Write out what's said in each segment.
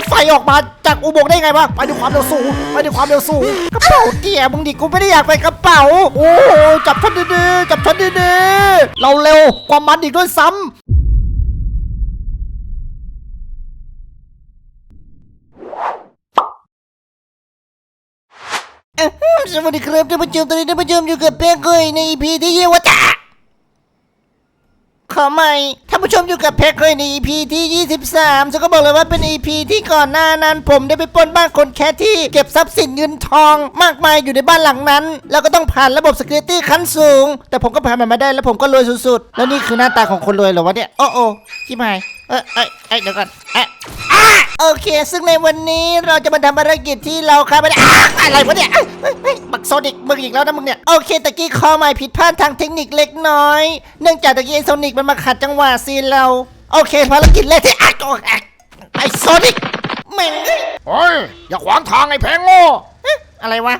ถไฟออกมาจากอุโมงค์ได้ไงวะไปด้วยความเร็วสูงไปด้วยความเร็วสูงกระเป๋าเตี่ยมึงดิกูไม่ได้อยากไปกระเป๋า โอ้โหจับฉันดีๆจับฉันดีๆเราเร็วกว่ามันอีกด้วยซ้ำสวัสดีครับท่านผู้ชมตอนนี้ท่านผู้ชมอยู่กับเป๊กเกยใน EP ที่เยี่ยวจ้า ขอใหม่ท่านผู้ชมอยู่กับเป๊กเลยใน EP ที่ 23ฉันก็บอกเลยว่าเป็น EP ที่ก่อนหน้านั้น ผมได้ไปปล้นบ้านคนแค่ที่เก็บทรัพย์สินเงินทอง มากมายอยู่ในบ้านหลังนั้น แล้วก็ต้องผ่านระบบ Security ขั้นสูง แต่ผมก็ผ่านมันมาได้แล้วผมก็รวยสุดๆ แล้วนี่คือหน้าตาของคนรวยเหรอวะเนี่ย โอ้โอ้ชิบหาย เอ้ยเอ้ยเอ้ยเดี๋ยวก่อนเอ๊ะอะโอเค ซึ่งในวันนี้เราจะมาทำภารกิจที่เราครับไม่ได้อะอะไรวะเนี่ยเอ้ยเฮ้ยเฮ้ยบักโซนิกมึงอีกแล้วนะมึงเนี่ย โอเคตะกี้ข้อหมายผิดพลาดทางเทคนิคเล็กน้อย เนื่องจากตะกี้ไอ้โซนิกมันมาขัดจังหวะซีนเรา โอเค ภารกิจแรกที่อะโอ้อะไอ้โซนิกแม่งเอ้ยเฮ้ยอย่าขวางทางไอ้แพงโง่ เอ๊ะอะไรวะ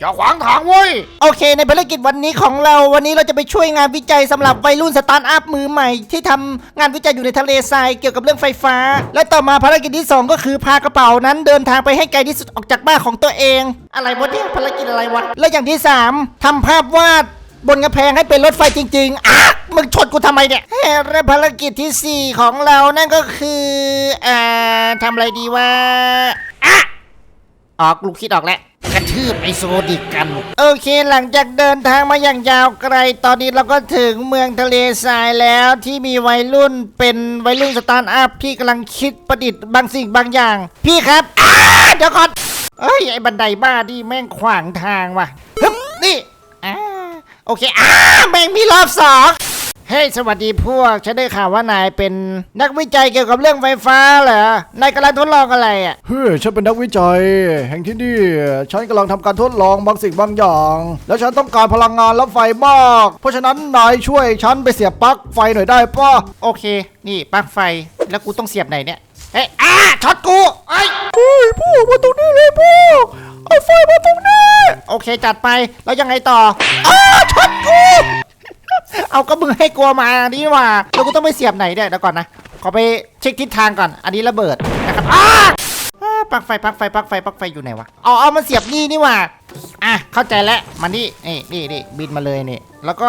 อย่าขวางทางเว้ย โอเค ในภารกิจวันนี้ของเราวันนี้เราจะไปช่วยงานวิจัยสำหรับวัยรุ่นสตาร์ทอัพมือใหม่ ที่ทำงานวิจัยอยู่ในทะเลทรายเกี่ยวกับเรื่องไฟฟ้า และต่อมาภารกิจที่ 2 ก็คือพากระเป๋านั้นเดินทางไปให้ไกลที่สุดออกจากบ้านของตัวเอง อะไรวะเนี่ยภารกิจอะไรวะ และอย่างที่ 3ทำภาพวาดบนกระแพงให้เป็นรถไฟจริงๆอะมึงชนกูทำไมเนี่ยเฮ้ยและภารกิจทีสี่4 ของเรานั่นก็คืออ่าทำอะไรดีวะอะ ออกลูกคิดออกแล้วกระทืบไอโซดิกกัน โอเคหลังจากเดินทางมาอย่างยาวไกล ตอนนี้เราก็ถึงเมืองทะเลทรายแล้วที่มีวัยรุ่นเป็นวัยรุ่นสตาร์ทอัพที่กำลังคิดประดิษฐ์บางสิ่งบางอย่าง พี่ครับเดี๋ยวก่อนเอ้ยไอ้บันไดบ้าดิแม่งขวางทางว่ะนี่อ่าโอเคอ้าแม่งมีรอบสอง เฮ้ยสวัสดีพวก ฉันได้ข่าวว่านายเป็นนักวิจัยเกี่ยวกับเรื่องไฟฟ้าเหรอ นายกำลังทดลองอะไรอะ เฮ้ยฉันเป็นนักวิจัย แห่งที่นี่ ฉันกำลังทำการทดลองบางสิ่งบางอย่าง แล้วฉันต้องการพลังงานและไฟมาก เพราะฉะนั้นนายช่วยฉันไปเสียบปลั๊กไฟหน่อยได้ปะโอเค นี่ปลั๊กไฟ แล้วกูต้องเสียบไหนเนี่ย เฮ้ยอ้าช็อตกูเอ้ยเฮ้ยพวกมาตรงนี้เลยพวกเอาไฟมาตรงนี้ โอเคจัดไป แล้วยังไงต่ออ้าช็อตกู เอาก็มึงให้กลัวมานี่หว่าแล้วกูต้องไปเสียบไหนเนี่ยเดี๋ยวก่อนนะขอไปเช็คทิศทางก่อน อันนี้ระเบิดนะครับอ้าอ้าปลั๊กไฟปลั๊กไฟปลั๊กไฟปลั๊กไฟอยู่ไหนวะเอาเอามาเสียบนี่นี่หว่า อะเข้าใจแล้วมานี่นี่นี่นี่บินมาเลยนี่ แล้วก็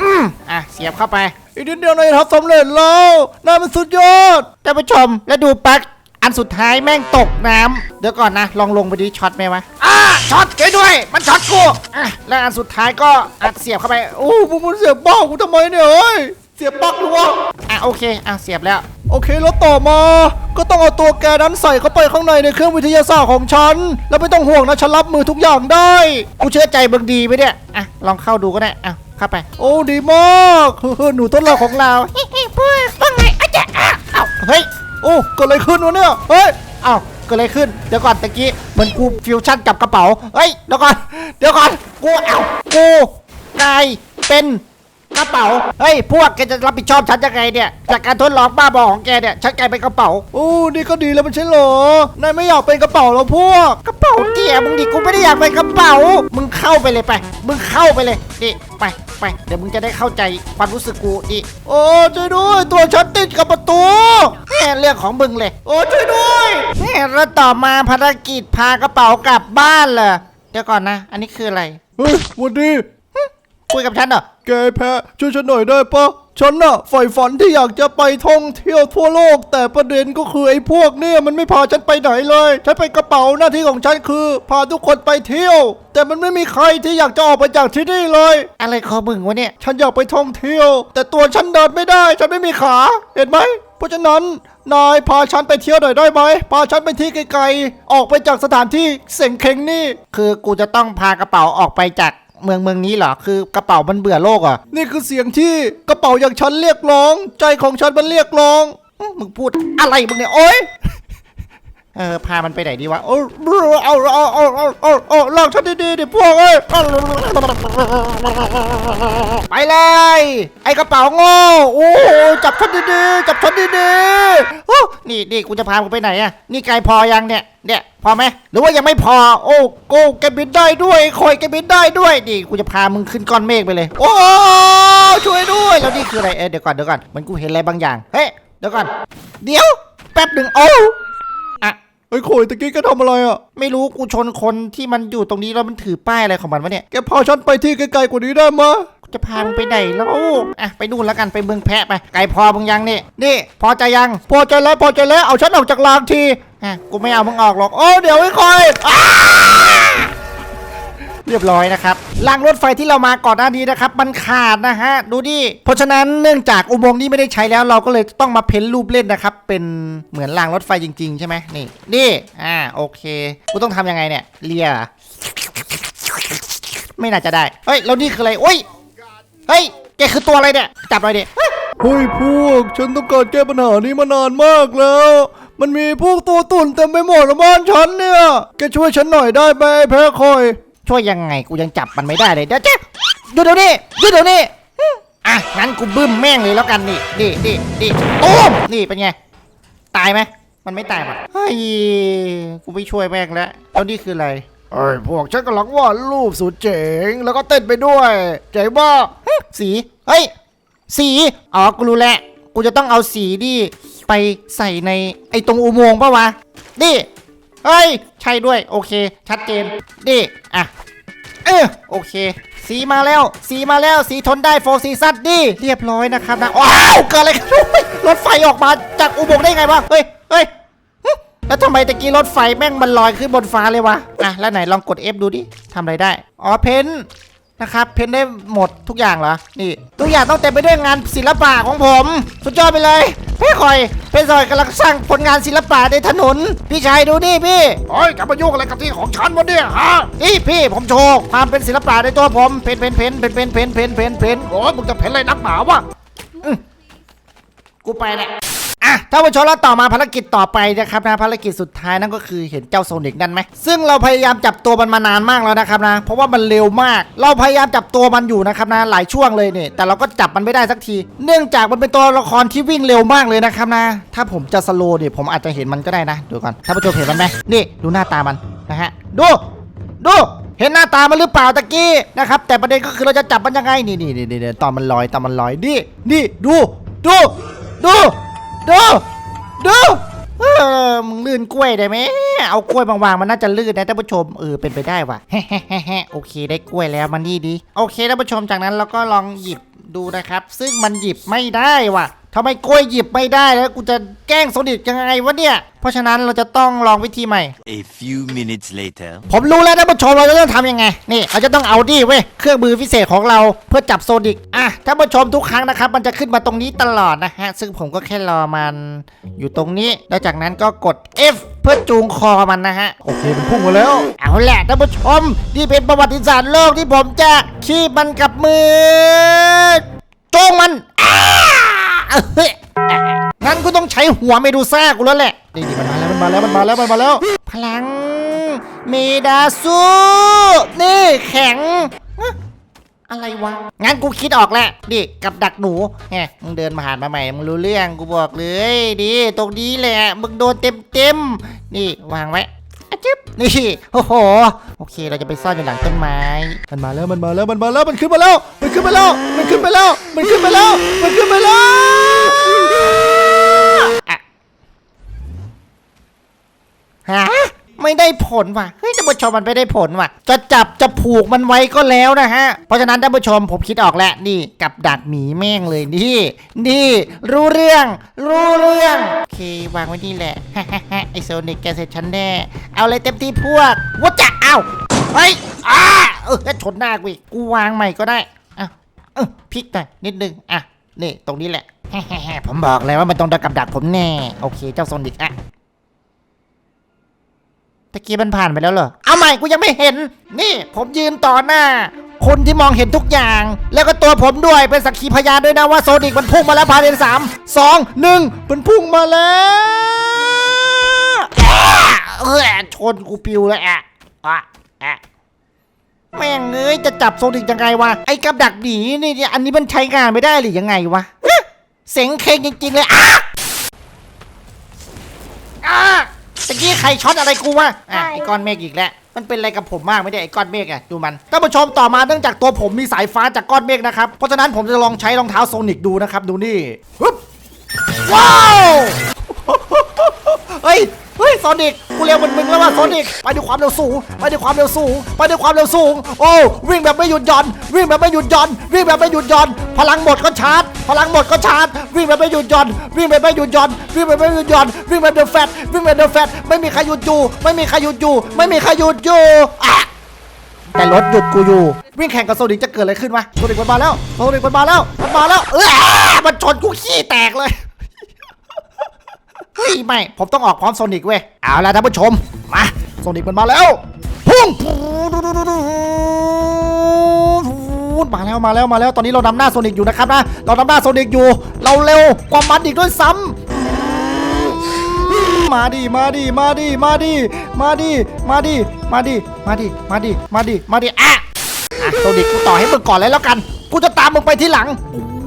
อืมอะเสียบเข้าไปอีกนิดเดียวนายทำสำเร็จแล้วนายมันสุดยอดท่านผู้ชมแล้วดูปลั๊ก อันสุดท้ายแม่งตกน้ำเดี๋ยวก่อนนะ ลองลงไปดิช็อตไหมวะอ่าช็อตเกยด้วย มันช็อตกูอะแล้วอันสุดท้ายก็อัดเสียบเข้าไปโอ้โอ้พวกมันเสียบบ้ากูทำไมเนี่ยเฮ้ยเสียบปลั๊กหรือวะอะโอเคอะเสียบแล้ว โอเคแล้วต่อมา ก็ต้องเอาตัวแกนั้นใส่เข้าไปข้างในในเครื่องวิทยาศาสตร์ของฉัน แล้วไม่ต้องห่วงนะฉันรับมือทุกอย่างได้กูเชื่อใจเบิงดีไหมเนี่ยอะลองเข้าดูก็ได้อะเข้าไป โอ้ดีมากเฮ้ยหนูทดลองของเรา เฮ้ยเพื่อนว่าไงอาจจะอะเอ้าเฮ้ย โอ้เกิดอะไรขึ้นวะเนี่ยเฮ้ยเอ้าเกิดอะไรขึ้นเดี๋ยวก่อนตะกี้เหมือนกูฟิวชั่นกับกระเป๋าเฮ้ยเดี๋ยวก่อนเดี๋ยวก่อนกูเอ้ากูนายเป็นกระเป๋าเฮ้ยพวกแกจะรับผิดชอบฉันยังไงเนี่ยจากการทดลองบ้าบอของแกเนี่ยฉันกลายเป็นกระเป๋าโอ้นี่ก็ดีแล้วมันใช่เหรอนายไม่อยากเป็นกระเป๋าแล้วพวกกระเป๋าเตี่ยมึงดิกูไม่ได้อยากเป็นกระเป๋า มึงเข้าไปเลยไป มึงเข้าไปเลยนี่ไปไปเดี๋ยวมึงจะได้เข้าใจความรู้สึกกูดิโอ้ช่วยด้วยตัวฉันติดกับประตูแม่ เรื่องของมึงเลย โอ้ช่วยด้วยแม่แล้วต่อมาภารกิจพากระเป๋ากลับบ้านเหรอเดี๋ยวก่อนนะ อันนี้คืออะไร เฮ้ยหวันดี คุยกับฉันเหรอ แกแพ้ช่วยฉันหน่อยได้ปะฉันน่ะใฝ่ฝันที่อยากจะไปท่องเที่ยวทั่วโลก แต่ประเด็นก็คือไอ้พวกเนี่ยมันไม่พาฉันไปไหนเลย ฉันเป็นกระเป๋าหน้าที่ของฉันคือ พาทุกคนไปเที่ยว แต่มันไม่มีใครที่อยากจะออกไปจากที่นี่เลย อะไรของมึงวะเนี่ย ฉันอยากไปท่องเที่ยว แต่ตัวฉันเดินไม่ได้ ฉันไม่มีขา เห็นไหม เพราะฉะนั้นนายพาฉันไปเที่ยวหน่อยได้ไหมพาฉันไปที่ไกลๆออกไปจากสถานที่เสงเคงนี่ คือกูจะต้องพากระเป๋าออกไปจากเมืองเมืองนี้เหรอ คือกระเป๋ามันเบื่อโลกเหรอะ นี่คือเสียงที่กระเป๋าอย่างฉันเรียกร้อง ใจของฉันมันเรียกร้อง มึงพูดอะไรมึงเนี่ยโอ๊ย เออพามันไปไหนดีวะเอาเอาเอาเอาเอาเอาเอาลากฉันดีๆดิพวกเอ้ยไปเลย ไอกระเป๋าโง่โอ้โหจับฉันดีๆจับฉันดีๆโอ้นี่นี่กูจะพามึงไปไหนอะนี่ไกลพอยังเนี่ยเนี่ยพอไหมหรือว่ายังไม่พอ โอ้โก้แกบินได้ด้วยคอยแกบินได้ด้วยนี่กูจะพามึงขึ้นก้อนเมฆไปเลย โอ้ช่วยด้วยแล้วนี่คืออะไรเออเดี๋ยวก่อนเดี๋ยวก่อนมันกูเห็นอะไรบางอย่างเฮ้ยเดี๋ยวก่อน เดี๋ยวไปป๊บหนึ่งโอ้ ไอ้โขยตะกี้แกทำอะไรอะ ไม่รู้กูชนคนที่มันอยู่ตรงนี้แล้วมันถือป้ายอะไรของมันวะเนี่ย แกพาฉันไปที่ไกลๆกว่านี้ได้มะกูจะพามึงไปไหนแล้วอะไปนู่นแล้วกันไปเมืองแพะไป ไกลพอมึงยังนี่ นี่ พอใจยัง พอใจแล้วพอใจแล้วเอาฉันออกจากรางทีอะกูไม่เอามึงออกหรอก โอ้เดี๋ยวไอ้คอยอ้า เรียบร้อยนะครับรางรถไฟที่เรามาก่อนหน้านี้นะครับ มันขาดนะฮะ ดูดิ เพราะฉะนั้นเนื่องจากอุโมงค์นี้ไม่ได้ใช้แล้วเราก็เลยต้องมาเพ้นรูปเล่นนะครับ เป็นเหมือนรางรถไฟจริง ๆ ใช่ไหมนี่ นี่ อ่า โอเค กูต้องทำยังไงเนี่ย เลียรอไม่น่าจะได้ เฮ้ย แล้วนี่คืออะไร โอ้ย เฮ้ย แกคือตัวอะไรเนี่ย จับหน่อยดิเฮ้ยพวก ฉันต้องการแก้ปัญหานี้มานานมากแล้ว มันมีพวกตัวตุ่นเต็มไปหมดละบ้านฉันเนี่ย แกช่วยฉันหน่อยได้ไหมแพ้คอย ช่วยยังไงกูยังจับมันไม่ได้เลยเดี๋ยวเจ๊หยุดเดี๋ยวนี้หยุดเดี๋ยวนี้อะงั้นกูบึ้มแม่งเลยแล้วกันนี่ดิดิดิตูมนี่เป็นไงตายไหมมันไม่ตายป่ะเฮ้ยกูไม่ช่วยแม่งแล้วแล้วนี่คืออะไรเอ้ยพวกฉันกำลังวาดรูปสุดเจ๋งแล้วก็เต้นไปด้วยเจ๋งมากสีเฮ้ยสีอ๋อกูรู้แล้วกูจะต้องเอาสีดิไปใส่ในไอ้ตรงอุโมงค์ปะวะดิ เฮ้ย ใช่ด้วย โอเค ชัดเจนดิอะ เออโอเค สีมาแล้ว สีมาแล้ว สีทนได้โฟซีซัดดิเรียบร้อยนะครับนะว้าวเกิดอะไรขึ้นรถไฟออกมาจากอุโมงค์ได้ไงวะ เฮ้ยเฮ้ยแล้วทำไมตะกี้รถไฟแม่งมันลอยขึ้นบนฟ้าเลยวะ อะ แล้วไหนลองกด F ดูดิ ทำอะไรได้ อ๋อ เพน นะครับ เพ้นท์ได้หมดทุกอย่างเหรอ นี่ทุกอย่างต้องเต็มไปด้วยงานศิลปะของผม สุดยอดไปเลยเพ่คอยเพ่ซอยกำลังสร้างผลงานศิลปะในถนน พี่ชายดูนี่พี่เฮ้ยกลับมายุ่งอะไรกับที่ของฉันวะเนี่ยฮะ นี่พี่ผมโชว์ความเป็นศิลปะในตัวผม เพนเพนเพนเพนเพนเพนเพนเพนเพนโอ้ยมึงจะเพ้นอะไรนักหนาวะกูไปแหละ อะถ้าผู้ชมแล้วต่อมาภารกิจต่อไปนะครับนะภารกิจสุดท้ายนั่นก็คือเห็นเจ้าโซนิกนั่นไหมซึ่งเราพยายามจับตัวมันมานานมากแล้วนะครับนะ เพราะว่ามันเร็วมาก เราพยายามจับตัวมันอยู่นะครับนะหลายช่วงเลยเนี่ยแต่เราก็จับมันไม่ได้สักที เนื่องจากมันเป็นตัวละครที่วิ่งเร็วมากเลยนะครับนะ ถ้าผมจะสโลว์เนี่ยผมอาจจะเห็นมันก็ได้นะดูก่อนถ้าผู้ชมเห็นมันไหมนี่ดูหน้าตามันนะฮะดูดูเห็นหน้าตามันหรือเปล่าตะกี้นะครับแต่ประเด็นก็คือเราจะจับมันยังไงนี่นี่นี่นี่ตอนมันลอยตอนมันลอยดินี่ดูดูดู ดูดูเออมึงลื่นกล้วยได้ไหมเอากล้วยบางๆมันน่าจะลื่นนะท่านผู้ชมเออเป็นไปได้ว่ะโอเคได้กล้วยแล้วมันนี่ดีโอเคท่านผู้ชมจากนั้นเราก็ลองหยิบดูนะครับ ซึ่งมันหยิบไม่ได้ว่ะ ทำไมกล้วยหยิบไม่ได้แล้วกูจะแกล้งโซนิกยังไงวะเนี่ย เพราะฉะนั้นเราจะต้องลองวิธีใหม่ A few minutes later. ผมรู้แล้วท่านผู้ชมเราจะต้องทำยังไง นี่เราจะต้องเอาดิเว้ยเครื่องมือพิเศษของเราเพื่อจับโซดิกอะท่านผู้ชมทุกครั้งนะครับ มันจะขึ้นมาตรงนี้ตลอดนะฮะ ซึ่งผมก็แค่รอมันอยู่ตรงนี้ แล้วจากนั้นก็กด F เพื่อจูงคอมันนะฮะ โอเคมันพุ่งมาแล้ว เอาแหละท่านผู้ชมนี่เป็นประวัติศาสตร์โลกที่ผมจะขี้มันกับมือจูงมันอ้าเฮ้ย งั้นกูต้องใช้หัวเมดูซ่ากูแล้วแหละนี่นี่มันมาแล้วมันมาแล้วมันมาแล้วมันมาแล้ว พลังเมดาสู้นี่แข็ง อะไรวะ งั้นกูคิดออกแล้วดิกับดักหนูแฮมึงเดินมาหานมาใหม่ มึงรู้เรื่องกูบอกเลยดิตรงนี้แหละ มึงโดนเต็มเต็มนี่วางไว้ นี่โอ้โหโอเค เราจะไปซ่อนอยู่หลังต้นไม้ มันมาแล้วมันมาแล้วมันมาแล้วมันขึ้นมาแล้ว มันขึ้นมาแล้ว มันขึ้นมาแล้ว มันขึ้นมาแล้ว มันขึ้นมาแล้วอะฮะ ไม่ได้ผลว่ะเฮ้ยท่านผู้ชมมันไม่ได้ผลว่ะ จะจับจะผูกมันไว้ก็แล้วนะฮะ เพราะฉะนั้นท่านผู้ชมผมคิดออกแล้วนี่กับดักหมีแม่งเลยนี่ นี่ รู้เรื่อง รู้เรื่องโอเควางไว้นี่แหละ ไอโซนิกแกเสร็จฉันแน่เอาเลยเต็มที่พวกว่าจะเอาเฮ้ยอ้าเออชนหน้ากูอีกกูวางใหม่ก็ได้อะเออพลิกหน่อยนิดนึงอะนี่ตรงนี้แหละผมบอกเลยว่ามันต้องโดนกับดักผมแน่ โอเค เจ้าโซนิกอะ ตะกี้มันผ่านไปแล้วเหรอ เอาใหม่กูยังไม่เห็น นี่ผมยืนต่อหน้า คนที่มองเห็นทุกอย่าง แล้วก็ตัวผมด้วยเป็นสักขีพยานด้วยนะว่าโซนิกมันพุ่งมาแล้วภายในสามสองหนึ่งมันพุ่งมาแล้วเออชนกูปิวเลยอะอะอะแม่งเอ้ยจะจับโซนิกยังไงวะไอ้กับดักหนีนี่อันนี้มันใช้งานไม่ได้หรือยังไงวะเสียงเคงจริงๆเลยอะอะ ตะกี้ใครช็อตอะไรกูวะอะไอ้ก้อนเมฆอีกแล้วมันเป็นอะไรกับผมมากไม่ได้ไอ้ก้อนเมฆอะดูมันท่านผู้ชมต่อมาเนื่องจากตัวผมมีสายฟ้าจากก้อนเมฆนะครับเพราะฉะนั้นผมจะลองใช้รองเท้าโซนิกดูนะครับดูนี่ฮึบว้าวเฮ้ย เฮ้ยโซนิกกูเร็วเหมือนมึงแล้วว่ะโซนิกไปด้วยความเร็วสูงไปด้วยความเร็วสูงไปด้วยความเร็วสูง โอ้วิ่งแบบไม่หยุดหย่อน วิ่งแบบไม่หยุดหย่อน วิ่งแบบไม่หยุดหย่อน พลังหมดก็ชาร์จ พลังหมดก็ชาร์จ วิ่งแบบไม่หยุดหย่อน วิ่งแบบไม่หยุดหย่อน วิ่งแบบไม่หยุดหย่อน วิ่งแบบเดอะแฟตวิ่งแบบเดอะแฟตไม่มีใครหยุดอยู่ ไม่มีใครหยุดอยู่ ไม่มีใครหยุดอยู่อะแต่รถหยุดกูอยู่ วิ่งแข่งกับโซนิกจะเกิดอะไรขึ้นวะโซนิกมันมาแล้วโซนิกมันมาแล้วมันมาแล้วเออมันชนกูขี้แตกเลย เฮ้ยไม่ ผมต้องออกพร้อมโซนิกเว้ย เอาละท่านผู้ชม มาโซนิกมันมาแล้ว พุ่งมาแล้วมาแล้วมาแล้วตอนนี้เรานำหน้าโซนิกอยู่นะครับนะ เรานำหน้าโซนิกอยู่ เราเร็วกว่ามันอีกด้วยซ้ำมาดิมาดิมาดิมาดิมาดิมาดิมาดิมาดิมาดิมาดิมาดิอะอะโซนิกกูต่อให้มึงก่อนเลยแล้วกัน กูจะตามมึงไปที่หลัง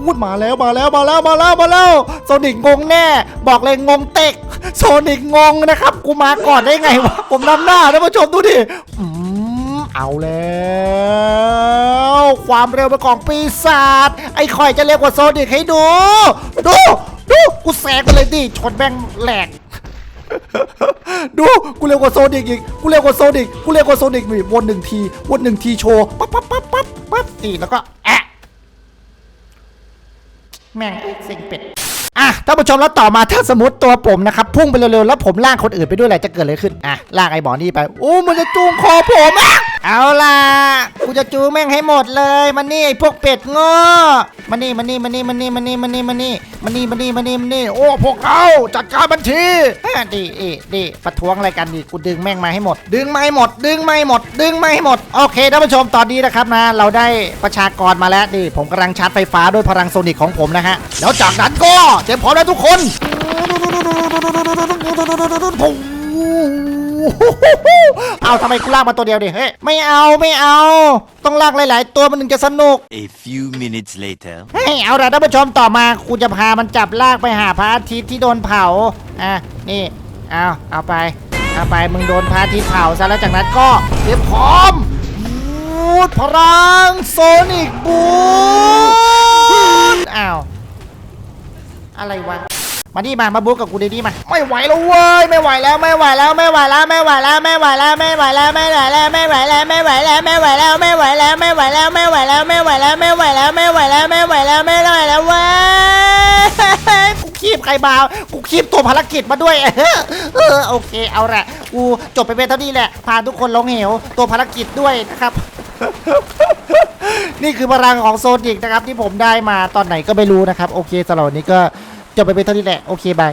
พูดมาแล้วมาแล้วมาแล้วมาแล้วมาแล้วโซนิกงงแน่ บอกเลยงงเตกโซนิกงงนะครับ กูมาก่อนได้ไงวะผมนำหน้าท่านผู้ชมดูดิอืมเอาแล้วความเร็วเป็นของปีศาจไอ้คอยจะเร็วกว่าโซนิกให้ดู ดูดูกูแซงไปเลยดิชนแบงแหลกดูกูเร็วกว่าโซนิกอีกกูเร็วกว่าโซนิกกูเร็วกว่าโซนิกนี่วนหนึ่งทีวนหนึ่งทีโชว์ปั๊บปั๊บปั๊บปั๊บปั๊บนี่แล้วก็แอะ แม่งเซ็งเป็ดอะท่านผู้ชมแล้วต่อมาถ้าสมมติตัวผมนะครับพุ่งไปเร็วๆแล้วผมลากคนอื่นไปด้วยอะไรจะเกิดอะไรขึ้นอะลากไอ้หมอนี่ไปโอ้มันจะจูงคอผมอะ เอาล่ะ กูจะจูแม่งให้หมดเลยมันนี่ไอ้พวกเป็ดโง่มันนี่มันนี่มันนี่มันนี่มันนี่มันนี่มันนี่มันนี่มันนี่มันนี่มันนี่โอ้พวกเราจัดการมันทีดีเอดีประท้วงอะไรกันดีกูดึงแม่งมาให้หมด ดึงมาให้หมด ดึงมาให้หมด ดึงมาให้หมดโอเคท่านผู้ชมตอนนี้นะครับนะ เราได้ประชากรมาแล้วดิผมกำลังชาร์จไฟฟ้าด้วยพลังโซนิกของผมนะฮะแล้วจากนั้นก็เตรียมพร้อมแล้วทุกคน เอาทำไมกูลากมาตัวเดียวดิ เฮ้ย ไม่เอาไม่เอา ต้องลากหลาย ๆ ตัวมันถึงจะสนุก A few minutes later. เฮ้ยเอาละท่านผู้ชมต่อมากูจะพามันจับลากไปหาพระอาทิตย์ที่โดนเผา อะ นี่ เอาเอาไป เอาไป มึงโดนพระอาทิตย์เผาซะแล้วจากนั้นก็เตรียมพร้อมบูดพลังโซนิกบูดอ้าว อะไรวะ มาดิมามาบู๊กับกูดีๆมาไม่ไหวแล้วเว้ยไม่ไหวแล้วไม่ไหวแล้วไม่ไหวแล้วไม่ไหวแล้วไม่ไหวแล้วไม่ไหวแล้วไม่ไหวแล้วไม่ไหวแล้วไม่ไหวแล้วไม่ไหวแล้วไม่ไหวแล้วไม่ไหวแล้วไม่ไหวแล้วไม่ไหวแล้วไม่ไหวแล้วไม่ไหวแล้วไม่ไหวแล้วไม่ไหวแล้วเว้ยกูคีบใครมากูคีบตัวภารกิจมาด้วยเออโอเคเอาละกูจบไปเป็นเท่านี้แหละพาทุกคนลงเหวตัวภารกิจด้วยนะครับนี่คือพลังของโซนิกนะครับที่ผมได้มาตอนไหนก็ไม่รู้นะครับ โอเคสำหรับวันนี้ก็ จบไปเป็นเท่านี้แหละ โอเค บาย